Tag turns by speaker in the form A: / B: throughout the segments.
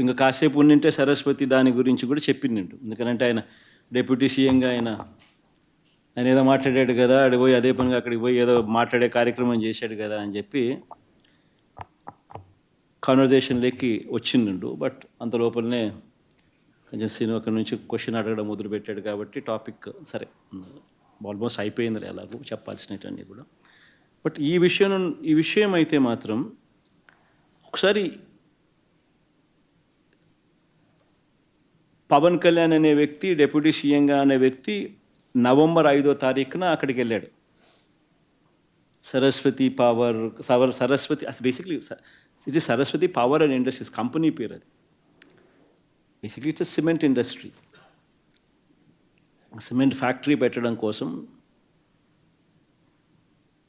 A: ఇంకా కాసేపు ఉండింటే సరస్వతి దాని గురించి కూడా చెప్పిండు ఎందుకంటే ఆయన డిప్యూటీ సీఎంగా ఆయన ఆయన ఏదో మాట్లాడాడు కదా అక్కడికి పోయి అదే పనిగా అక్కడికి పోయి ఏదో మాట్లాడే కార్యక్రమం చేశాడు కదా అని చెప్పి కాన్వర్జేషన్లోకి వచ్చిండు బట్ అంత లోపలనే కొంచెం సీన్ అక్కడి నుంచి క్వశ్చన్ అడగడం మొదలుపెట్టాడు కాబట్టి టాపిక్ సరే ఆల్మోస్ట్ అయిపోయింది ఎలాగో చెప్పాల్సినవన్నీ కూడా. బట్ ఈ విషయం ఈ విషయం అయితే మాత్రం ఒకసారి పవన్ కళ్యాణ్ అనే వ్యక్తి డిప్యూటీ సీఎంగా అనే వ్యక్తి నవంబర్ ఐదో తారీఖున అక్కడికి వెళ్ళాడు. సరస్వతి పవర్ సవర్ సరస్వతి అసలు basically it Saraswati power and industries company పేరు అది. Basically it's cement industry cement factory పెట్టడం కోసం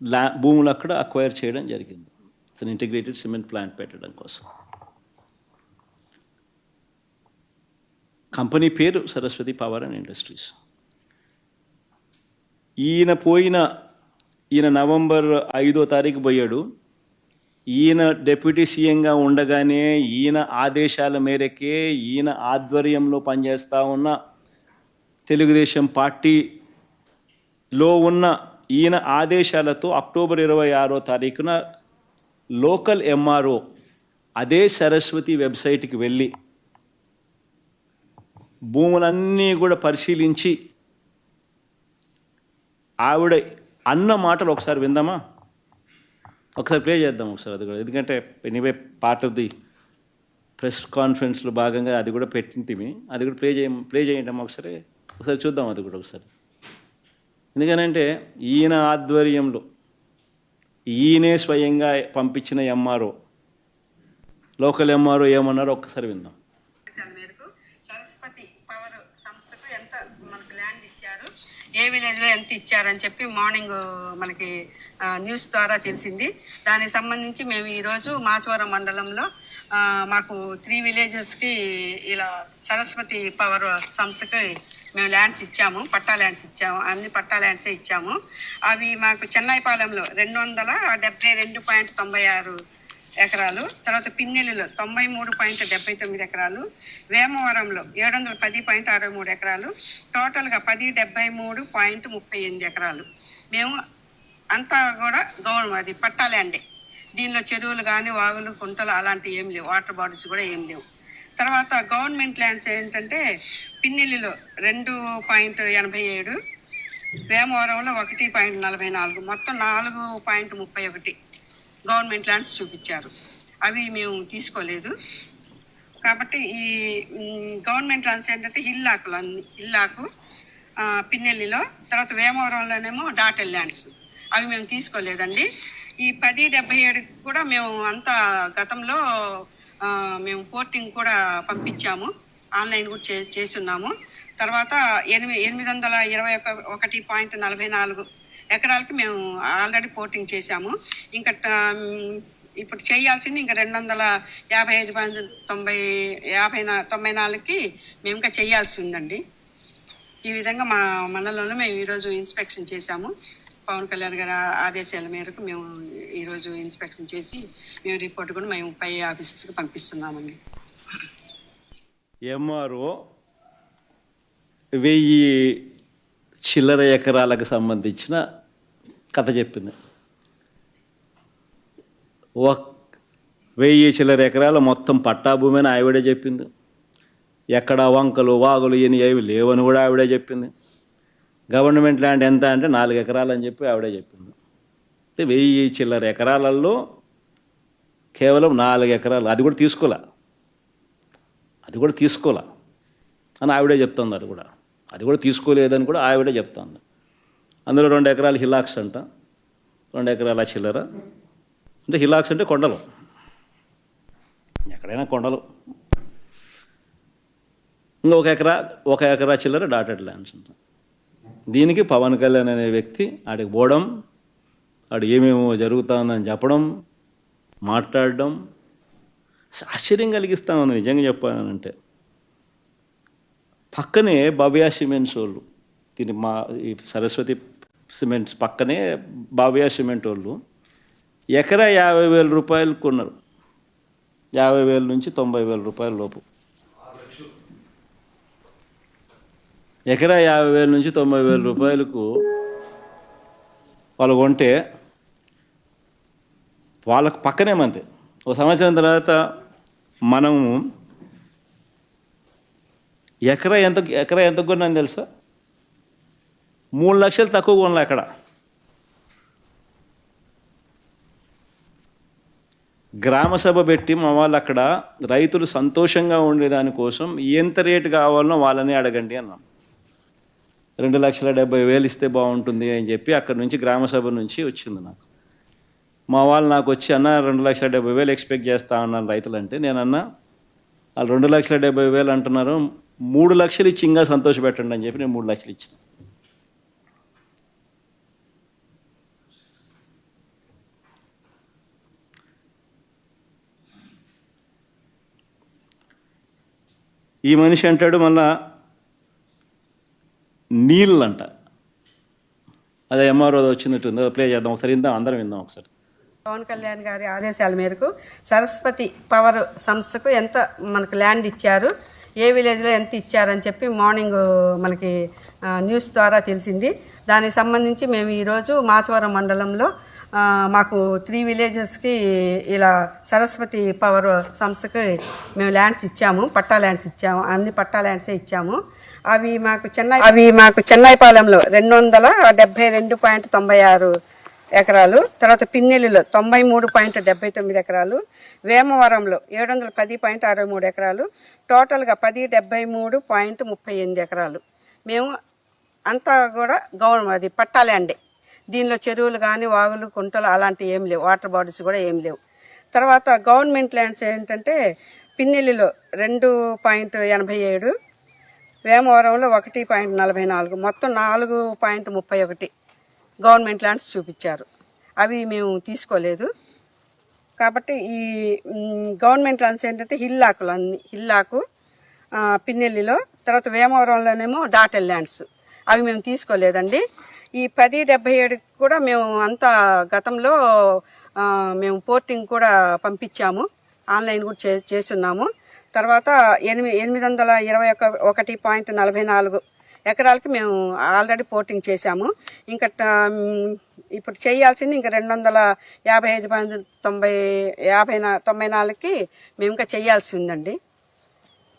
A: ల్యా భూములు అక్కడ అక్వైర్ చేయడం జరిగింది. ఇట్స్ ఇంటిగ్రేటెడ్ సిమెంట్ ప్లాంట్ పెట్టడం కోసం. కంపెనీ పేరు సరస్వతి పవర్ అండ్ ఇండస్ట్రీస్. ఈయన పోయిన ఈయన నవంబర్ ఐదో తారీఖు పోయాడు. ఈయన డిప్యూటీ సీఎంగా ఉండగానే ఈయన ఆదేశాల మేరకే ఈయన ఆధ్వర్యంలో పనిచేస్తూ ఉన్న తెలుగుదేశం పార్టీలో ఉన్న ఈయన ఆదేశాలతో అక్టోబర్ ఇరవై ఆరో తారీఖున లోకల్ ఎంఆర్ఓ అదే సరస్వతి వెబ్సైట్కి వెళ్ళి భూములన్నీ కూడా పరిశీలించి ఆవిడ అన్న మాటలు ఒకసారి విందామా? ఒకసారి ప్లే చేద్దాం ఒకసారి అది కూడా. ఎందుకంటే anyway part of the press కాన్ఫరెన్స్లో భాగంగా అది కూడా పెట్టింటిమి. అది కూడా ప్లే చేయ ప్లే చేయండి ఒకసారి. ఒకసారి చూద్దాం అది కూడా ఒకసారి. ఎందుకనంటే ఈయన ఆధ్వర్యంలో ఈయనే స్వయంగా పంపించిన ఎంఆర్ఓ లోకల్ ఎంఆర్ఓ ఏమన్నారో ఒక్కసారి విందాం
B: ఆదేశాల మేరకు సరస్వతి పవర్ సంస్థకు ఎంత మనకు ల్యాండ్ ఇచ్చారు ఏ విలేజ్లో ఎంత ఇచ్చారని చెప్పి మార్నింగ్ మనకి న్యూస్ ద్వారా తెలిసింది. దానికి సంబంధించి మేము ఈరోజు మాచవరం మండలంలో మాకు త్రీ విలేజెస్కి ఇలా సరస్వతి పవర్ సంస్థకి మేము ల్యాండ్స్ ఇచ్చాము పట్టా ల్యాండ్స్ ఇచ్చాము అన్ని పట్టా ల్యాండ్సే ఇచ్చాము. అవి మాకు చెన్నైపాలెంలో రెండు వందల డెబ్బై రెండు పాయింట్ తొంభై ఆరు ఎకరాలు తర్వాత పిన్నెల్లిలో తొంభై మూడు పాయింట్ డెబ్బై తొమ్మిది ఎకరాలు వేమవరంలో ఏడు వందల పది పాయింట్ అరవై మూడు ఎకరాలు టోటల్గా పది డెబ్బై మూడు పాయింట్ ముప్పై ఎనిమిది ఎకరాలు. మేము అంతా కూడా గౌరవం అది పట్టాలండి దీనిలో చెరువులు కానీ వాగులు కుంటలు అలాంటివి ఏం లేవు. వాటర్ బాడీస్ కూడా ఏం లేవు. తర్వాత గవర్నమెంట్ ల్యాండ్స్ ఏంటంటే పిన్నెల్లిలో రెండు పాయింట్ ఎనభై ఏడు వేమవరంలో ఒకటి పాయింట్ నలభై నాలుగు మొత్తం నాలుగు పాయింట్ ముప్పై ఒకటి. గవర్నమెంట్ ల్యాండ్స్ చూపించారు. అవి మేము తీసుకోలేదు. కాబట్టి ఈ గవర్నమెంట్ ల్యాండ్స్ ఏంటంటే హిల్లాకులు అన్ని హిల్లాకు పిన్నెల్లిలో తర్వాత వేమవరంలోనేమో డాటెల్ ల్యాండ్స్. అవి మేము తీసుకోలేదండి. ఈ పది డెబ్బై ఏడుకి కూడా మేము అంతా గతంలో మేము పోర్టింగ్ కూడా పంపించాము. ఆన్లైన్ కూడా చే చేస్తున్నాము. తర్వాత ఎనిమిది ఎనిమిది వందల ఇరవై ఒక ఒకటి పాయింట్ నలభై నాలుగు ఎకరాలకి మేము ఆల్రెడీ పోర్టింగ్ చేశాము. ఇంకా ట- ఇప్పుడు చేయాల్సింది ఇంకా రెండు వందల యాభై ఐదు పాయింట్ తొంభై యాభై తొంభై నాలుగుకి మేము ఇంకా చేయాల్సి ఉందండి ఈ విధంగా మా మండలంలో మేము ఈరోజు ఇన్స్పెక్షన్ చేశాము. పవన్ కళ్యాణ్ గారి ఆదేశాల మేరకు మేము ఈరోజు ఇన్స్పెక్షన్ చేసి మేము రిపోర్ట్ కూడా మేము పై ఆఫీసెస్కి పంపిస్తున్నామండి.
A: ఎంఆర్ఓ వెయ్యి చిల్లర ఎకరాలకు సంబంధించిన కథ చెప్పింది. ఒక వెయ్యి చిల్లర ఎకరాల మొత్తం పట్టా భూమి ఆవిడే చెప్పింది. ఎక్కడ వంకలు వాగులు ఇని ఏవి లేవని కూడా ఆవిడే చెప్పింది. గవర్నమెంట్ ల్యాండ్ ఎంత అంటే నాలుగు ఎకరాలు అని చెప్పి ఆవిడే చెప్పింది. అంటే వెయ్యి చిల్లర ఎకరాలలో కేవలం నాలుగు ఎకరాలు. అది కూడా తీసుకోలే. అది కూడా తీసుకోలే అని ఆవిడే చెప్తుంది అది కూడా. అది కూడా తీసుకోలేదని కూడా ఆవిడ చెప్తాను అందులో రెండు ఎకరాలు హిలాక్స్ అంట రెండు ఎకరాల చిల్లర. అంటే హిలాక్స్ అంటే కొండలు. ఎక్కడైనా కొండలు. ఇంకా ఒక ఎకరా ఒక ఎకరా చిల్లర డాటెడ్ ల్యాండ్స్ అంట. దీనికి పవన్ కళ్యాణ్ అనే వ్యక్తి ఆడికి పోవడం ఆడు ఏమేమో జరుగుతుందని చెప్పడం మాట్లాడడం ఆశ్చర్యం కలిగిస్తా ఉంది నిజంగా చెప్పానంటే పక్కనే భవ్య సిమెంట్స్ వాళ్ళు. దీని మా ఈ సరస్వతి సిమెంట్స్ పక్కనే భవ్య సిమెంట్ వాళ్ళు. ఎకరా యాభై వేల రూపాయలు కొన్నారు. యాభై వేల నుంచి తొంభై వేల రూపాయల లోపు. ఎకరా యాభై వేల నుంచి తొంభై వేల రూపాయలకు వాళ్ళు కొంటే వాళ్ళకు పక్కనే మంతే. ఒక సంవత్సరం తర్వాత మనము ఎకరా ఎంత ఎకరా ఎంత కొన్నాను తెలుసా? మూడు లక్షలు తక్కువ కొనలే అక్కడ. గ్రామసభ పెట్టి మా వాళ్ళు అక్కడ రైతులు సంతోషంగా ఉండేదానికోసం ఎంత రేటు కావాలనో వాళ్ళని అడగండి అన్నాం. రెండు లక్షల డెబ్బై వేలు ఇస్తే బాగుంటుంది అని చెప్పి అక్కడ నుంచి గ్రామసభ నుంచి వచ్చింది నాకు. మా వాళ్ళు నాకు వచ్చి అన్న రెండు లక్షల డెబ్బై వేలు ఎక్స్పెక్ట్ చేస్తా ఉన్నాను రైతులంటే. నేను అన్నా వాళ్ళు రెండు లక్షల డెబ్బై వేలు అంటున్నారు. మూడు లక్షలు ఇచ్చి ఇంకా సంతోష పెట్టండి అని చెప్పి నేను మూడు లక్షలు ఇచ్చిన. ఈ మనిషి అంటాడు మళ్ళా నీళ్ళు అంట అదే ఎంఆర్ఓ వచ్చినట్టుంది ప్లే చేద్దాం ఒకసారి విందాం అందరం విందాం ఒకసారి.
B: పవన్ కళ్యాణ్ గారి ఆదేశాల మేరకు సరస్వతి పవర్ సంస్థకు ఎంత మనకు ల్యాండ్ ఇచ్చారు ఏ విలేజ్లో ఎంత ఇచ్చారని చెప్పి మార్నింగ్ మనకి న్యూస్ ద్వారా తెలిసింది. దానికి సంబంధించి మేము ఈరోజు మాచవరం మండలంలో మాకు త్రీ విలేజెస్కి ఇలా సరస్వతి పవర్ సంస్థకి మేము ల్యాండ్స్ ఇచ్చాము పట్టా ల్యాండ్స్ ఇచ్చాము అన్ని పట్టా ల్యాండ్సే ఇచ్చాము. అవి మాకు చెన్నై అవి మాకు చెన్నైపాలెంలో రెండు వందల డెబ్బై రెండు పాయింట్ తొంభై ఆరు ఎకరాలు తర్వాత పిన్నెల్లిలో తొంభై మూడు పాయింట్ డెబ్బై తొమ్మిది ఎకరాలు వేమవరంలో ఏడు వందల పది పాయింట్ అరవై మూడు ఎకరాలు టోటల్గా పది డెబ్బై మూడు పాయింట్ ముప్పై ఎనిమిది ఎకరాలు. మేము అంతా కూడా గవర్నమెంట్ అది పట్టాలండే దీనిలో చెరువులు కానీ వాగులు కుంటలు అలాంటివి ఏం లేవు. వాటర్ బాడీస్ కూడా ఏం లేవు. తర్వాత గవర్నమెంట్ ల్యాండ్స్ ఏంటంటే పిన్నెల్లిలో రెండు పాయింట్ ఎనభై ఏడు వేమవరంలో ఒకటి పాయింట్ నలభై నాలుగు మొత్తం నాలుగు పాయింట్ ముప్పై ఒకటి. గవర్నమెంట్ ల్యాండ్స్ చూపించారు. అవి మేము తీసుకోలేదు. కాబట్టి ఈ గవర్నమెంట్ ల్యాండ్స్ ఏంటంటే హిల్లాకులు అన్ని హిల్లాకు పిన్నెల్లిలో తర్వాత వేమవరంలోనేమో డాటెల్ ల్యాండ్స్. అవి మేము తీసుకోలేదండి. ఈ పది డెబ్బై ఏడుకి కూడా మేము అంతా గతంలో మేము పోర్టింగ్ కూడా పంపించాము. ఆన్లైన్ కూడా చే చేస్తున్నాము. తర్వాత ఎనిమిది ఎనిమిది వందల ఇరవై ఒక ఒకటి పాయింట్ నలభై నాలుగు ఎకరాలకి మేము ఆల్రెడీ పోటింగ్ చేశాము. ఇంకా ఇప్పుడు చేయాల్సింది ఇంకా రెండు వందల యాభై ఐదు మంది తొంభై యాభై తొంభై నాలుగుకి మేము ఇంకా చేయాల్సి ఉందండి.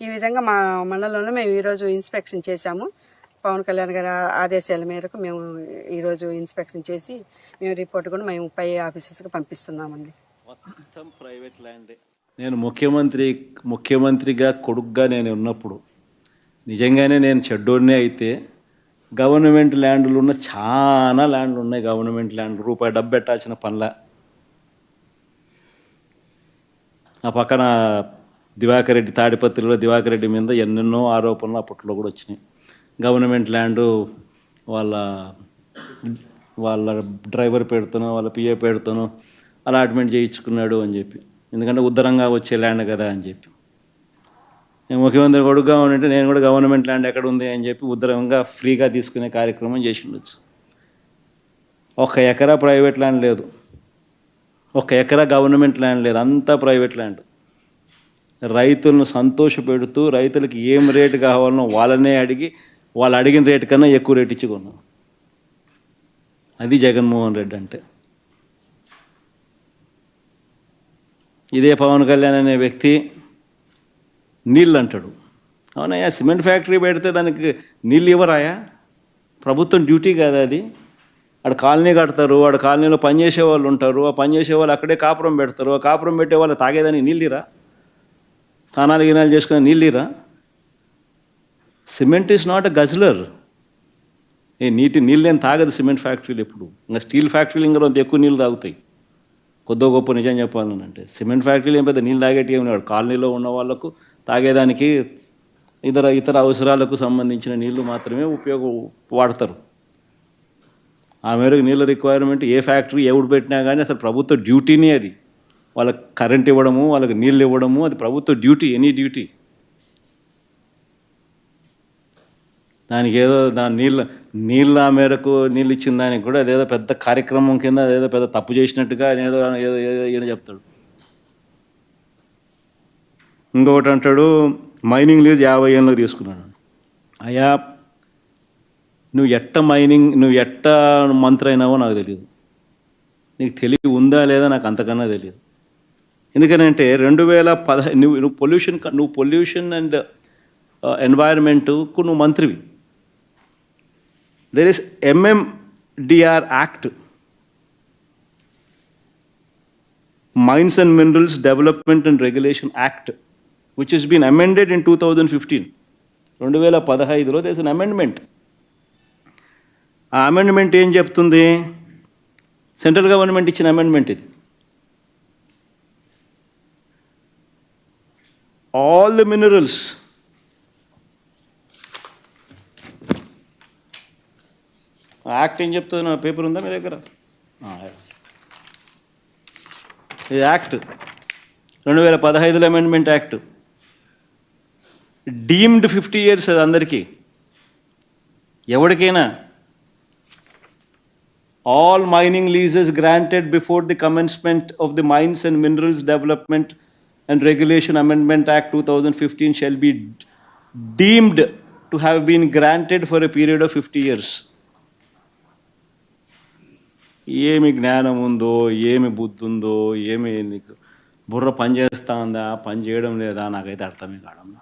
B: ఈ విధంగా మా మండలంలో మేము ఈరోజు ఇన్స్పెక్షన్ చేశాము. పవన్ కళ్యాణ్ గారి ఆదేశాల మేరకు మేము ఈరోజు ఇన్స్పెక్షన్ చేసి మేము రిపోర్ట్ కూడా మేము పై ఆఫీసర్స్కి పంపిస్తున్నామండి.
A: మొత్తం ప్రైవేట్ నేను ముఖ్యమంత్రి ముఖ్యమంత్రిగా కొడుకుగా నేను ఉన్నప్పుడు నిజంగానే నేను చెడ్డోడినే అయితే గవర్నమెంట్ ల్యాండ్లు ఉన్న చాలా ల్యాండ్లు ఉన్నాయి. గవర్నమెంట్ ల్యాండ్ రూపాయి డబ్బు పెట్టాల్సిన పనుల. ఆ పక్కన దివాకర్ రెడ్డి తాడిపత్రిలో దివాకర్ రెడ్డి మీద ఎన్నెన్నో ఆరోపణలు అప్పట్లో కూడా వచ్చినాయి. గవర్నమెంట్ ల్యాండు వాళ్ళ వాళ్ళ డ్రైవర్ పెడుతాను వాళ్ళ పిఏ పెడుతాను అలాట్మెంట్ చేయించుకున్నాడు అని చెప్పి. ఎందుకంటే ఉద్దరంగా వచ్చే ల్యాండ్ కదా అని చెప్పి. ముఖ్యమంత్రి కొడుకుగా ఉంటే నేను కూడా గవర్నమెంట్ ల్యాండ్ ఎక్కడ ఉంది అని చెప్పి ఉత్తరంగా ఫ్రీగా తీసుకునే కార్యక్రమం చేసి ఉండొచ్చు. ఒక ఎకరా ప్రైవేట్ ల్యాండ్ లేదు. ఒక ఎకరా గవర్నమెంట్ ల్యాండ్ లేదు. అంతా ప్రైవేట్ ల్యాండ్ రైతులను సంతోషపెడుతూ రైతులకి ఏం రేటు కావాలనో వాళ్ళనే అడిగి వాళ్ళు అడిగిన రేటు కన్నా ఎక్కువ రేటు ఇచ్చుకున్నాం అది జగన్మోహన్ రెడ్డి అంటే. ఇదే పవన్ కళ్యాణ్ అనే వ్యక్తి నీళ్ళు అంటాడు అవునయ్యా సిమెంట్ ఫ్యాక్టరీ పెడితే దానికి నీళ్ళు ఇవ్వరాయా? ప్రభుత్వం డ్యూటీ కదా అది. ఆడ కాలనీ కడతారు ఆడ కాలనీలో పనిచేసే వాళ్ళు ఉంటారు ఆ పనిచేసే వాళ్ళు అక్కడే కాపురం పెడతారు ఆ కాపురం పెట్టే వాళ్ళు తాగేదానికి నీళ్ళిరా? స్నానాలు గినాలు చేసుకునే నీళ్ళిరా? Cement is not a guzzler. ఏ నీటి నీళ్ళు ఏం తాగదు సిమెంట్ ఫ్యాక్టరీలు ఎప్పుడు. ఇంకా స్టీల్ ఫ్యాక్టరీలు ఇంకా కొంత ఎక్కువ నీళ్ళు తాగుతాయి. కొద్దో గొప్ప నిజం చెప్పాలని అంటే సిమెంట్ ఫ్యాక్టరీలు ఏం పెద్ద నీళ్ళు తాగేటి ఏమి కాలనీలో ఉన్న వాళ్ళకు తాగేదానికి ఇతర ఇతర అవసరాలకు సంబంధించిన నీళ్ళు మాత్రమే ఉపయోగ వాడతారు. ఆ మేరకు నీళ్ళ రిక్వైర్మెంట్ ఏ ఫ్యాక్టరీ ఎవడు పెట్టినా కానీ అసలు ప్రభుత్వ డ్యూటీనే అది. వాళ్ళకి కరెంట్ ఇవ్వడము వాళ్ళకి నీళ్ళు ఇవ్వడము అది ప్రభుత్వ డ్యూటీ ఎనీ డ్యూటీ దానికి ఏదో దాని నీళ్ళ నీళ్ళ మేరకు నీళ్ళు ఇచ్చిన దానికి కూడా అదేదో పెద్ద కార్యక్రమం కింద అదేదో పెద్ద తప్పు చేసినట్టుగా ఏదో ఏదో ఏదో ఈయన చెప్తాడు. ఇంకొకటి అంటాడు మైనింగ్ లీజ్ యాభై ఏళ్ళలో తీసుకున్నాడు. అయ్యా నువ్వు ఎట్ట మైనింగ్ నువ్వు ఎట్ట మంత్రి అయినావో నాకు తెలియదు నీకు తెలివి ఉందా లేదా నాకు అంతకన్నా తెలియదు ఎందుకనంటే రెండు వేల పదహై నువ్వు నువ్వు పొల్యూషన్ నువ్వు పొల్యూషన్ అండ్ ఎన్వైరన్మెంట్కు నువ్వు మంత్రివి. There is MMDR act mines and minerals development and regulation act which is been amended in two thousand fifteen రెండు వేల పదహైదులో అన్ అమెండ్మెంట్ ఆ అమెండ్మెంట్ ఏం చెప్తుంది? సెంట్రల్ గవర్నమెంట్ ఇచ్చిన అమెండ్మెంట్ ఇది. All the minerals యాక్ట్ ఏం చెప్తుంది? నా పేపర్ ఉందా మీ దగ్గర? ఇది యాక్ట్ రెండు వేల పదహైదులో amendment act deemed fifty years అది అందరికీ ఎవరికైనా all mining leases granted before the commencement of the mines and minerals development and regulation amendment act two thousand fifteen shall be deemed to have been granted for a period of fifty years ఏమి జ్ఞానం ఉందో ఏమి బుద్ధి ఉందో ఏమి నీకు బుర్ర పని చేస్తా ఉందా పని చేయడం లేదా నాకైతే అర్థమే కావడం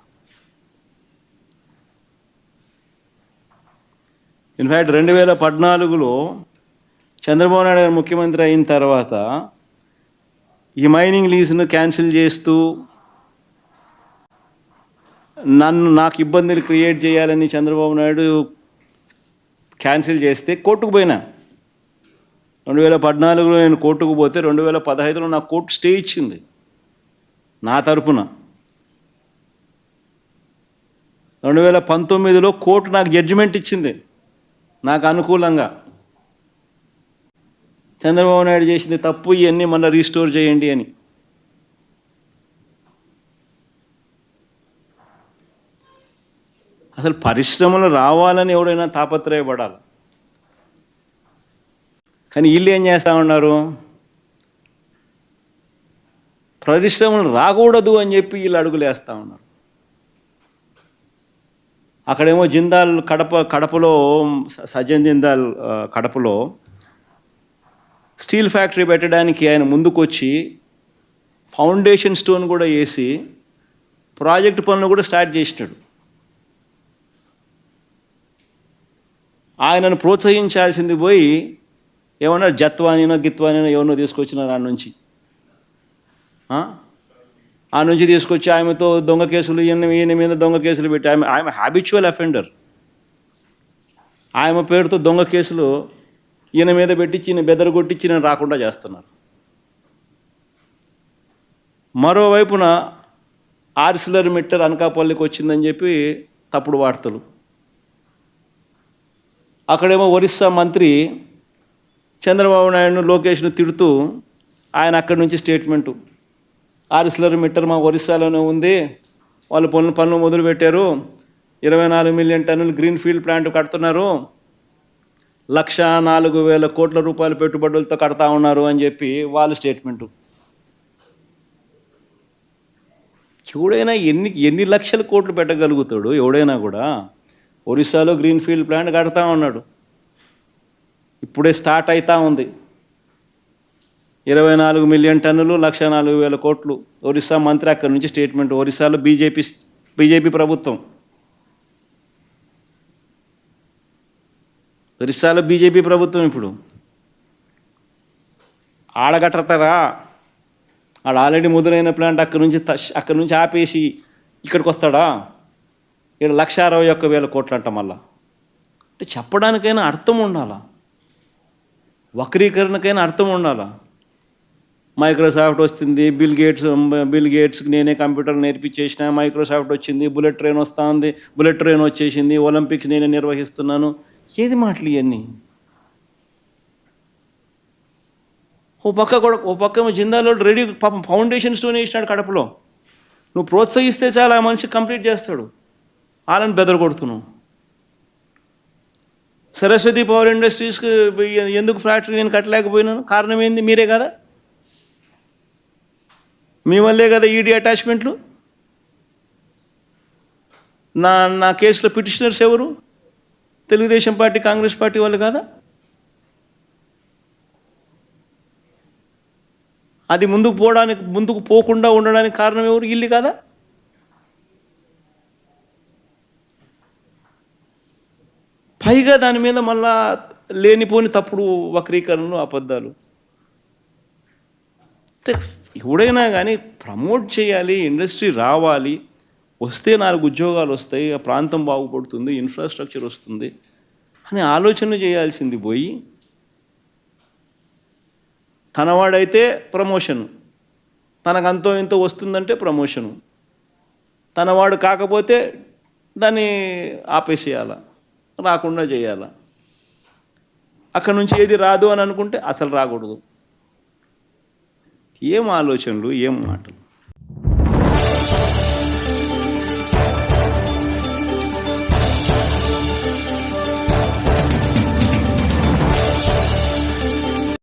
A: ఇన్ఫ్యాక్ట్ రెండు వేల పద్నాలుగులో చంద్రబాబు నాయుడు గారు ముఖ్యమంత్రి అయిన తర్వాత ఈ మైనింగ్ లీజ్ను క్యాన్సిల్ చేస్తూ నన్ను నాకు ఇబ్బందులు క్రియేట్ చేయాలని చంద్రబాబు నాయుడు క్యాన్సిల్ చేస్తే కోర్టుకు పోయినా. రెండు వేల పద్నాలుగులో నేను కోర్టుకు పోతే రెండు వేల పదహైదులో నాకు కోర్టు స్టే ఇచ్చింది. నా తరపున. రెండు వేల పంతొమ్మిదిలో కోర్టు నాకు జడ్జిమెంట్ ఇచ్చింది. నాకు అనుకూలంగా. చంద్రబాబు నాయుడు చేసింది తప్పు ఇవన్నీ మళ్ళీ రీస్టోర్ చేయండి అని. అసలు పరిశ్రమలు రావాలని ఎవడైనా తాపత్రయపడాలి. కానీ వీళ్ళు ఏం చేస్తూ ఉన్నారు? పరిశ్రమలు రాకూడదు అని చెప్పి వీళ్ళు అడుగులు వేస్తూ ఉన్నారు. అక్కడేమో జిందాల్ కడప కడపలో స- సజ్జన్ జిందాల్ కడపలో స్టీల్ ఫ్యాక్టరీ పెట్టడానికి ఆయన ముందుకొచ్చి ఫౌండేషన్ స్టోన్ కూడా వేసి ప్రాజెక్ట్ పనులు కూడా స్టార్ట్ చేసినాడు. ఆయనను ప్రోత్సహించాల్సింది పోయి ఏమన్నా జత్వానినో గిత్వానినో ఎవరినో తీసుకొచ్చినారు ఆ నుంచి. ఆ? నుంచి తీసుకొచ్చి ఆమెతో దొంగ కేసులు ఈయన ఈయన మీద దొంగ కేసులు పెట్టి ఆమె ఆమె హ్యాబిచువల్ అఫెండర్ ఆమె పేరుతో దొంగ కేసులు ఈయన మీద పెట్టి ఈయన బెదరగొట్టించి చిన్న రాకుండా చేస్తున్నారు. మరోవైపున ఆర్సిలర్ మిట్టర్ అనకాపల్లికి వచ్చిందని చెప్పి తప్పుడు వార్తలు. అక్కడేమో ఒరిస్సా మంత్రి చంద్రబాబు నాయుడు లోకేష్ను తిడుతూ ఆయన అక్కడి నుంచి స్టేట్మెంటు. ఆరిస్లర్ మిట్టర్ మా ఒరిస్సాలోనే ఉంది. వాళ్ళు పనులు పనులు మొదలుపెట్టారు. ఇరవై నాలుగు మిలియన్ టన్నులు గ్రీన్ ఫీల్డ్ ప్లాంట్ కడుతున్నారు. లక్ష నాలుగు వేల కోట్ల రూపాయల పెట్టుబడులతో కడతా ఉన్నారు అని చెప్పి వాళ్ళ స్టేట్మెంటు ఎవడైనా ఎన్ని ఎన్ని లక్షల కోట్లు పెట్టగలుగుతాడు? ఎవడైనా కూడా. ఒరిస్సాలో గ్రీన్ ఫీల్డ్ ప్లాంట్ కడతా ఉన్నాడు. ఇప్పుడే స్టార్ట్ అవుతా ఉంది. ఇరవై నాలుగు మిలియన్ టన్నులు లక్ష నాలుగు వేల కోట్లు. ఒరిస్సా మంత్రి అక్కడి నుంచి స్టేట్మెంట్. ఒరిస్సాలో బీజేపీ బీజేపీ ప్రభుత్వం. ఒరిస్సాలో బీజేపీ ప్రభుత్వం ఇప్పుడు. ఆడగట్టతారా ఆడ ఆల్రెడీ మొదలైన ప్లాంట్ అక్కడి నుంచి అక్కడి నుంచి ఆపేసి ఇక్కడికి వస్తాడా? ఇక్కడ లక్ష అరవై ఒక్క వేల కోట్లు అంట మళ్ళా. అంటే చెప్పడానికైనా అర్థం ఉండాలా? వక్రీకరణకైనా అర్థం ఉండాలా? మైక్రోసాఫ్ట్ వస్తుంది బిల్ గేట్స్ బిల్ గేట్స్కి నేనే కంప్యూటర్ నేర్పించేసిన మైక్రోసాఫ్ట్ వచ్చింది బుల్లెట్ ట్రైన్ వస్తూ ఉంది బుల్లెట్ ట్రైన్ వచ్చేసింది ఒలింపిక్స్ నేనే నిర్వహిస్తున్నాను. ఏది మాటలు ఇవన్నీ ఓ పక్క కూడా ఓ పక్క జిందాలో రెడీ పాపం ఫౌండేషన్ స్టోన్ వేసినాడు కడపలో. నువ్వు ప్రోత్సహిస్తే చాలా ఆ మనిషి కంప్లీట్ చేస్తాడు. వాళ్ళని బెదరగొడుతున్నావు. సరస్వతి పవర్ ఇండస్ట్రీస్కి ఎందుకు ఫ్యాక్టరీ నేను కట్టలేకపోయినాను? కారణం ఏంది? మీరే కదా? మీ వల్లే కదా ఈడీ అటాచ్మెంట్లు నా నా కేసులో పిటిషనర్స్ ఎవరు? తెలుగుదేశం పార్టీ కాంగ్రెస్ పార్టీ వాళ్ళు కాదా? అది ముందుకు పోవడానికి ముందుకు పోకుండా ఉండడానికి కారణం ఎవరు? ఇల్లు కదా? పైగా దాని మీద మళ్ళా లేనిపోని తప్పుడు వక్రీకరణలు అబద్ధాలు. అంటే ఎవడైనా కానీ ప్రమోట్ చేయాలి ఇండస్ట్రీ రావాలి వస్తే నాలుగు ఉద్యోగాలు వస్తాయి ఆ ప్రాంతం బాగుపడుతుంది ఇన్ఫ్రాస్ట్రక్చర్ వస్తుంది అని ఆలోచన చేయాల్సింది పోయి తనవాడైతే ప్రమోషన్. తనకు అంతో వస్తుందంటే ప్రమోషను. తనవాడు కాకపోతే దాన్ని ఆపేసేయాల రాకుండా చేయాల. అక్కడ నుంచి ఏది రాదు అని అనుకుంటే అసలు రాకూడదు. ఏం ఆలోచనలు ఏం మాటలు?